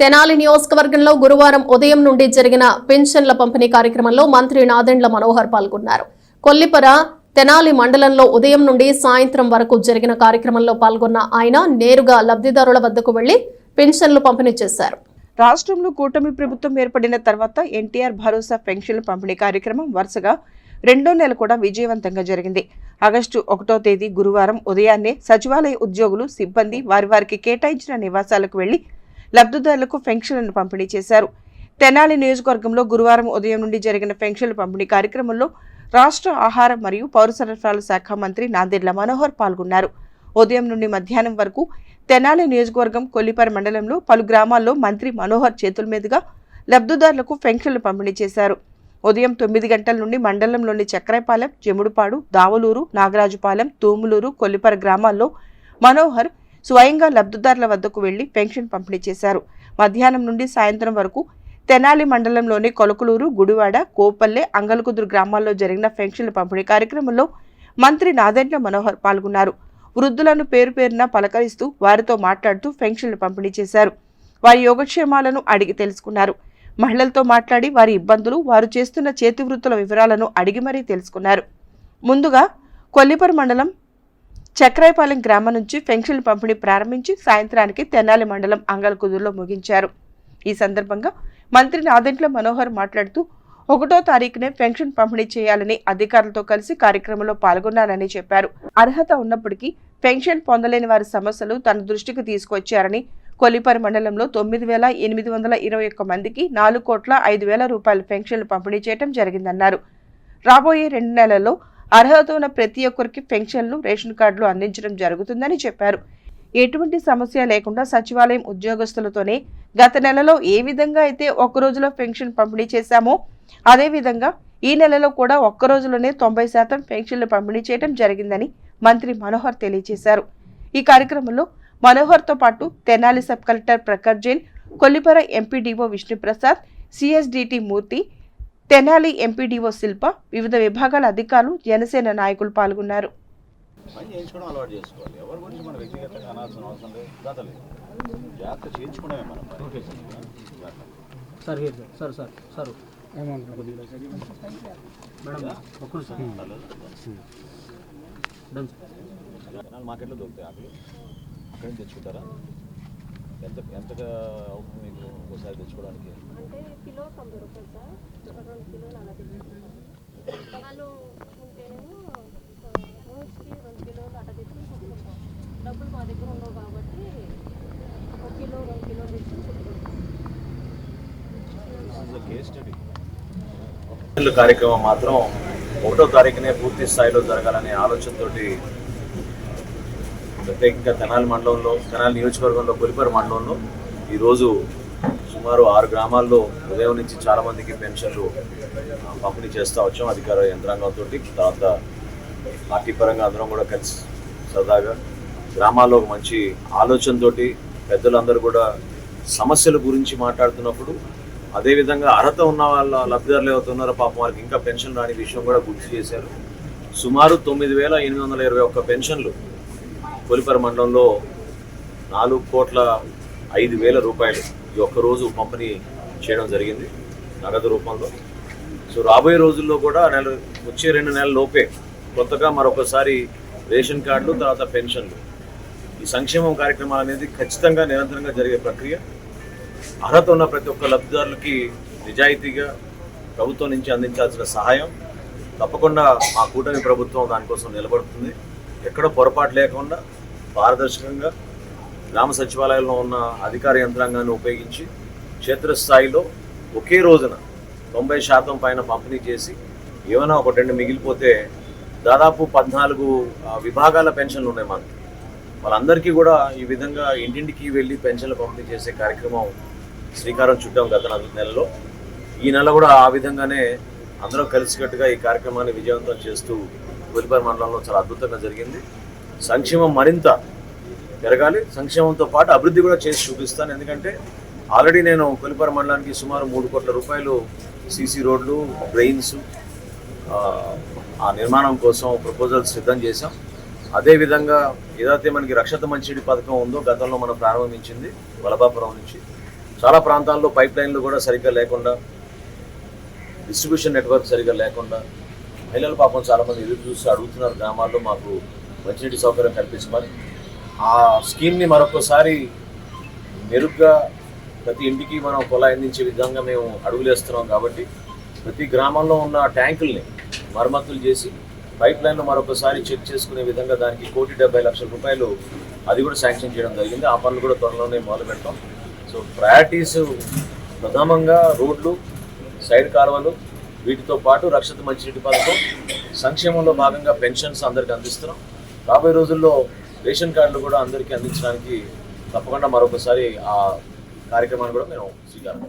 తెనాలి నియోజకవర్గంలో గురువారం ఉదయం నుండి జరిగిన పెన్షన్ల పంపిణీ కార్యక్రమంలో మంత్రి నాదెండ్ల మనోహర్ పాల్గొన్నారు. కొల్లిపర తెనాలి మండలంలో ఉదయం నుండి సాయంత్రం వరకు జరిగిన కార్యక్రమంలో పాల్గొన్న ఆయన నేరుగా లబ్ధిదారుల వద్దకు వెళ్ళి పెన్షన్లు పంపిణీ చేశారు. రాష్ట్రంలో కూటమి ప్రభుత్వం ఏర్పడిన తర్వాత ఎన్టీఆర్ భరోసా పెన్షన్ల పంపిణీ కార్యక్రమం వరుసగా రెండో నెల కూడా విజయవంతంగా జరిగింది. ఆగస్టు ఒకటో తేదీ గురువారం ఉదయాన్నే సచివాలయ ఉద్యోగులు సిబ్బంది వారి వారికి కేటాయించిన నివాసాలకు వెళ్ళి లబ్ధిదారులకు పెన్షన్లను పంపిణీ చేశారు. తెనాలి నియోజకవర్గంలో గురువారం ఉదయం నుండి జరిగిన పెన్షన్ల పంపిణీ కార్యక్రమంలో రాష్ట్ర ఆహార మరియు పౌర సరఫరాల శాఖ మంత్రి నాందెడ్ల మనోహర్ పాల్గొన్నారు. ఉదయం నుండి మధ్యాహ్నం వరకు తెనాలి నియోజకవర్గం కొల్లిపర్ మండలంలో పలు గ్రామాల్లో మంత్రి మనోహర్ చేతుల మీదుగా లబ్ధిదారులకు పెన్షన్లు పంపిణీ చేశారు. ఉదయం తొమ్మిది గంటల నుండి మండలంలోని చక్రాయపాలెం జముడుపాడు దావలూరు నాగరాజుపాలెం తూములూరు కొల్లిపర గ్రామాల్లో మనోహర్ స్వయంగా లబ్ధిదారుల వద్దకు వెళ్ళి పెన్షన్ పంపిణీ చేశారు. మధ్యాహ్నం నుండి సాయంత్రం వరకు తెనాలి మండలంలోని కొలకులూరు గుడివాడ కోపల్లె అంగలకుదురు గ్రామాల్లో జరిగిన పెన్షన్ల పంపిణీ కార్యక్రమంలో మంత్రి నాదెండ్ల మనోహర్ పాల్గొన్నారు. వృద్ధులను పేరు పేరున పలకరిస్తూ వారితో మాట్లాడుతూ పెన్షన్లు పంపిణీ చేశారు. వారి యోగక్షేమాలను అడిగి తెలుసుకున్నారు. మహిళలతో మాట్లాడి వారి ఇబ్బందులు వారు చేస్తున్న చేతి వృత్తుల వివరాలను అడిగి మరీ తెలుసుకున్నారు. ముందుగా కొల్లిపర్ మండలం చక్రాయపాలెం గ్రామం నుంచి పెన్షన్ల పంపిణీ ప్రారంభించి సాయంత్రానికి తెనాలి మండలం అంగలకుదురులో ముగించారు. ఈ సందర్భంగా మంత్రి నాదెంట్ల మనోహర్ మాట్లాడుతూ ఒకటో తారీఖునే పెన్షన్ పంపిణీ చేయాలని అధికారులతో కలిసి కార్యక్రమంలో పాల్గొన్నానని చెప్పారు. అర్హత ఉన్నప్పటికీ పెన్షన్ పొందలేని వారి సమస్యలు తన దృష్టికి తీసుకొచ్చారని కొల్లిపరి మండలంలో తొమ్మిది వేల ఎనిమిది వందల ఇరవై ఒక్క మందికి నాలుగు కోట్ల ఐదు వేల రూపాయల పెన్షన్లు పంపిణీ చేయడం జరిగిందన్నారు. రాబోయే రెండు నెలల్లో అర్హత ఉన్న ప్రతి ఒక్కరికి పెన్షన్లు రేషన్ కార్డులు అందించడం జరుగుతుందని చెప్పారు. ఎటువంటి సమస్య లేకుండా సచివాలయం ఉద్యోగస్తులతోనే గత నెలలో ఏ విధంగా అయితే ఒక్క రోజులో పెన్షన్ పంపిణీ చేశామో అదేవిధంగా ఈ నెలలో కూడా ఒక్క రోజులోనే తొంభై శాతం పెన్షన్లు పంపిణీ చేయడం జరిగిందని మంత్రి మనోహర్ తెలియజేశారు. ఈ కార్యక్రమంలో మనోహర్తో పాటు Tenali sub collector Prakhar Jain Kollipara MPDO Vishnuprasad CSDT Murthy Tenali MPDO Shilpa వివిధ విభాగాల అధికారులు జనసేన నాయకులు పాల్గొన్నారు. పని చేయించుకోవడం అలవాటు చేసుకోవాలి. ఎవరి గురించి మనం వ్యక్తిగతంగా అనాల్సిన అవసరం లేదు. జాగ్రత్త చేయించుకోవడమే మనం. Okay sir. Sir sir sir madam మార్కెట్లో దొరుకుతాయి ఆకులు? అక్కడి నుంచి తెచ్చుకుంటారా? ఎంత ఎంతగా అవుతుంది మీకు ఒకసారి తెచ్చుకోవడానికి? అంటే కిలో తొంభై రూపాయలు సార్. ఒక రెండు కిలోలు అలా తెచ్చుకుంటాం. విత్తనాలు ఉంటేనేమో రోజుకి రెండు కిలోలు అట్లా తెచ్చుకుని కుట్టుకుంటాం డబ్బులు మా దగ్గర ఉండవు కాబట్టి ఒక కిలో రెండు కిలోలు కుట్టుకుంటాం స్టడీ కార్యక్రమం మాత్రం ఒకటో తారీఖునే పూర్తి స్థాయిలో జరగాలనే ఆలోచనతోటి ప్రత్యేకంగా తెనాలి మండలంలో తెనాలి నియోజకవర్గంలో కొలిపర మండలంలో ఈరోజు సుమారు ఆరు గ్రామాల్లో ఉదయం నుంచి చాలామందికి పెన్షన్లు పంపిణీ చేస్తూ వచ్చాం అధికార యంత్రాంగంతో. తర్వాత పార్టీ పరంగా అందరం కూడా కలిసి సరదాగా గ్రామాల్లో ఒక మంచి ఆలోచనతోటి పెద్దలందరూ కూడా సమస్యల గురించి మాట్లాడుతున్నప్పుడు అదేవిధంగా అర్హత ఉన్న వాళ్ళ లబ్ధిదారులు ఎవరైతే ఉన్నారో పాపం వారికి ఇంకా పెన్షన్ రాని విషయం కూడా గుర్తు చేశారు. సుమారు తొమ్మిది వేల ఎనిమిది వందల ఇరవై ఒక్క పెన్షన్లు తొలిపర మండలంలో నాలుగు కోట్ల ఐదు వేల రూపాయలు ఈ ఒక్క రోజు పంపిణీ చేయడం జరిగింది నగదు రూపంలో. సో రాబోయే రోజుల్లో కూడా నెల వచ్చే రెండు నెలల లోపే కొత్తగా మరొకసారి రేషన్ కార్డులు తర్వాత పెన్షన్లు. ఈ సంక్షేమం కార్యక్రమాలు అనేది ఖచ్చితంగా నిరంతరంగా జరిగే ప్రక్రియ. అర్హత ఉన్న ప్రతి ఒక్క లబ్ధిదారులకి నిజాయితీగా ప్రభుత్వం నుంచి అందించాల్సిన సహాయం. తప్పకుండా మా కూటమి ప్రభుత్వం దానికోసం నిలబడుతుంది. ఎక్కడ పొరపాటు లేకుండా పారదర్శకంగా గ్రామ సచివాలయంలో ఉన్న అధికార యంత్రాంగాన్ని ఉపయోగించి క్షేత్రస్థాయిలో ఒకే రోజున తొంభై శాతం పైన పంపిణీ చేసి ఏమైనా ఒక రెండు మిగిలిపోతే దాదాపు పద్నాలుగు విభాగాల పెన్షన్లు ఉన్నాయి మనకి వాళ్ళందరికీ కూడా ఈ విధంగా ఇంటింటికి వెళ్ళి పెన్షన్లు పంపిణీ చేసే కార్యక్రమం శ్రీకారం చుట్టాం గత నెలలో. ఈ నెల కూడా ఆ విధంగానే అందరం కలిసికట్టుగా ఈ కార్యక్రమాన్ని విజయవంతం చేస్తూ వెలిపర్ మండలంలో చాలా అద్భుతంగా జరిగింది. సంక్షేమం మరింత పెరగాలి. సంక్షేమంతో పాటు అభివృద్ధి కూడా చేసి చూపిస్తాను. ఎందుకంటే ఆల్రెడీ నేను కొలిపర మండలానికి సుమారు మూడు కోట్ల రూపాయలు సీసీ రోడ్లు డ్రైన్స్ ఆ నిర్మాణం కోసం ప్రపోజల్స్ సిద్ధం చేశాం. అదేవిధంగా ఏదైతే మనకి రక్షత మంచిడి పథకం ఉందో గతంలో మనం ప్రారంభించింది వలభాపురం నుంచి. చాలా ప్రాంతాల్లో పైప్ లైన్లు కూడా సరిగ్గా లేకుండా డిస్ట్రిబ్యూషన్ నెట్వర్క్ సరిగ్గా లేకుండా మహిళలు పాపం చాలామంది ఎదురు చూసి అడుగుతున్నారు గ్రామాల్లో మాకు మంచినీటి సౌకర్యం కల్పించమని ఆ స్కీమ్ని మరొకసారి మెరుగ్గా ప్రతి ఇంటికి మనం కుళాయి అందించే విధంగా మేము అడుగులేస్తున్నాం కాబట్టి ప్రతి గ్రామంలో ఉన్న ట్యాంకుల్ని మరమ్మతులు చేసి పైప్ లైన్ను మరొకసారి చెక్ చేసుకునే విధంగా దానికి కోటి డెబ్బై లక్షల రూపాయలు అది కూడా శాంక్షన్ చేయడం జరిగింది. ఆ పనులు కూడా త్వరలోనే మొదలు పెడతాం. సో ప్రయారిటీస్ ప్రథమంగా రోడ్లు సైడ్ కాలువలు వీటితో పాటు రక్షిత మంచినీటి పథకం సంక్షేమంలో భాగంగా పెన్షన్స్ అందరికీ అందిస్తున్నాం. రాబోయే రోజుల్లో రేషన్ కార్డులు కూడా అందరికీ అందించడానికి తప్పకుండా మరొకసారి ఆ కార్యక్రమాన్ని కూడా మేము స్వీకారం